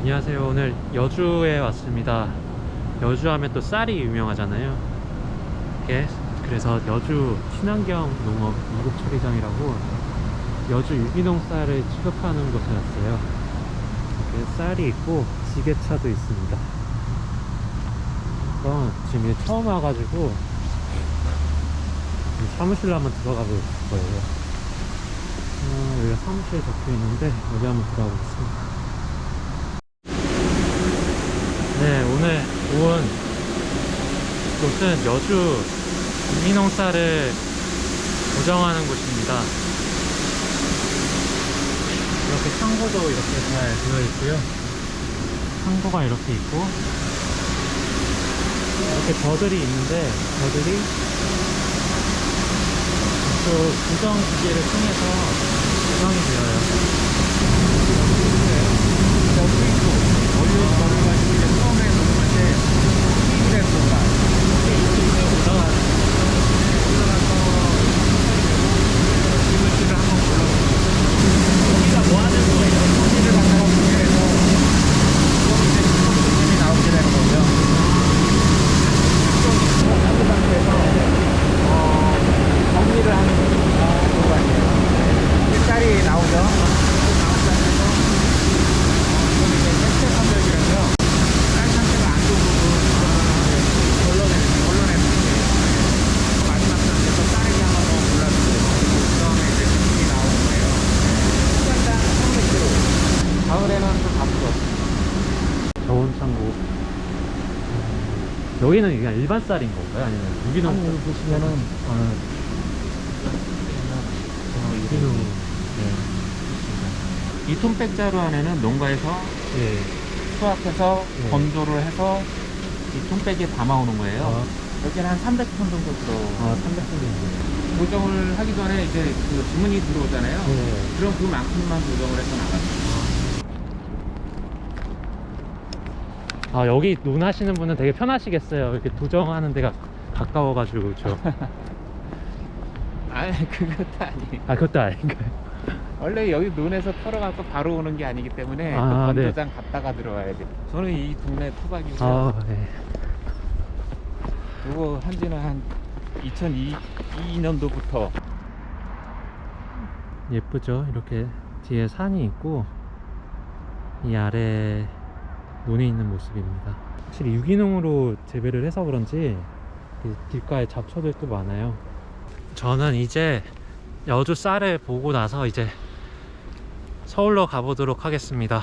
안녕하세요. 오늘 여주에 왔습니다. 여주 하면 또 쌀이 유명하잖아요. 이렇게 그래서 여주 친환경 농업 이국 처리장이라고 여주 유기농 쌀을 취급하는 곳에 왔어요. 이렇게 쌀이 있고 지게차도 있습니다. 그럼 지금 처음 와가지고 이 사무실로 한번 들어가 볼 거예요. 어, 여기 사무실 적혀 있는데 여기 한번 들어가 보겠습니다. 네, 오늘 온 곳은 여주 쌀을 보정하는 곳입니다. 이렇게 창고도 이렇게 잘 되어 있고요. 창고가 이렇게 있고 이렇게 저들이 있는데 저들이 또 구정 기계를 통해서 구성이 되어요. 정리를 하는 거죠. 쌀이 나오죠. 색채 선별이라고요. 쌀 상태가 안 좋은 부분 걸러내는 걸러내는 거예요. 마지막 단계에서 쌀에게 한번 더 골라주고 그다음에 이제 색이 나오는 거예요. 시간당 300kg. 가을에는 또 바쁘죠. 저온 창고. 음, 여기는 그냥 일반 쌀인 건가요? 아니면 유기농 쌀? 보시면은 아, 어, 유기농. 이 톤 백자루 안에는 농가에서 예. 수확해서 네. 건조를 해서 이 톤 백에 담아오는 거예요. 아, 여기는 한 300톤 정도 들어. 아 300분인데. 조정을 하기 전에 이제 그 주문이 들어오잖아요. 네. 그럼 그만큼만 조정을 해서 나가요. 아 여기 논하시는 분은 되게 편하시겠어요. 이렇게 도정하는 데가 가까워 가지고 그렇죠. 아, 그것도 아니에요. 아 그것도 아닌가요? 원래 여기 논에서 털어갖고 바로 오는 게 아니기 때문에 아, 또 네. 건조장 갔다가 들어와야 돼. 저는 이 동네 토박이고요. 아 네. 이거 한지는 한 2002년도부터 예쁘죠? 이렇게 뒤에 산이 있고 이 아래 논이 있는 모습입니다. 확실히 유기농으로 재배를 해서 그런지 이 길가에 잡초들도 많아요. 저는 이제 여주 쌀을 보고 나서 이제 서울로 가보도록 하겠습니다.